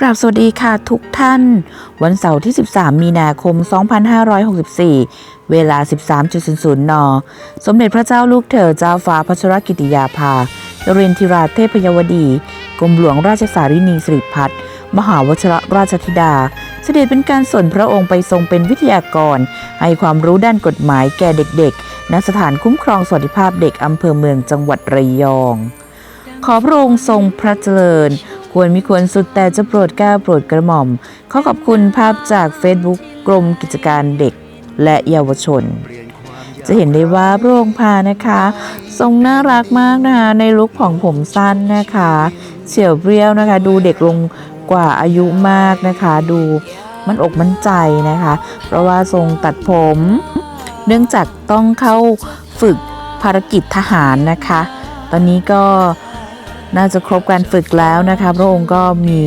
กราบสวัสดีค่ะทุกท่าน วันเสาร์ที่ 13 มีนาคม 2564 เวลา 13.00 น สมเด็จพระเจ้าลูกเธอเจ้าฟ้าพัชรกิติยาภาเรนทิราเทพยวดี กรมหลวงราชสารินีสิริพัฒน์มหาวชรราชธิดา เสด็จเป็นการส่วนพระองค์ไปทรงเป็นวิทยากร ให้ความรู้ด้านกฎหมายแก่เด็กๆณสถานคุ้มครองสวัสดิภาพเด็กอำเภอเมืองจังหวัดระยอง ขอพระองค์ทรงพระเจริญ ควรมีควรสุดแต่จะโปรดกล้าโปรดกระหม่อม ขอขอบคุณภาพจาก Facebook กรมกิจการเด็กและเยาวชน จะเห็นได้ว่าพระองค์พานะคะ ทรงน่ารักมากนะคะในลุคของผมสั้นนะคะเฉียวเปรี้ยวนะคะ ดูเด็กลงกว่าอายุมากนะคะ ดูมันอกมั่นใจนะคะ เพราะว่าทรงตัดผม เนื่องจากต้องเข้าฝึกภารกิจทหารนะคะ ตอนนี้ก็ น่าจะครบการฝึกแล้วนะคะพระองค์ก็มี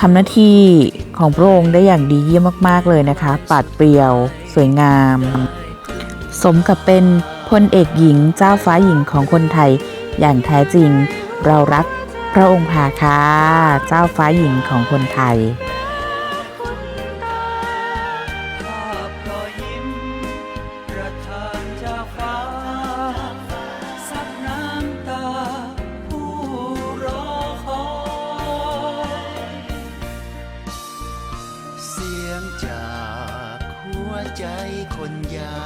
ทำหน้าที่ของพระองค์ได้อย่างดีเยี่ยมมาก ๆ เลยนะคะ ปาดเปรียว สวยงาม สมกับเป็นพลเอกหญิงเจ้าฟ้าหญิงของคนไทยอย่างแท้จริง เรารักพระองค์พาค่ะเจ้าฟ้าหญิงของคนไทย จากหัวใจคนยา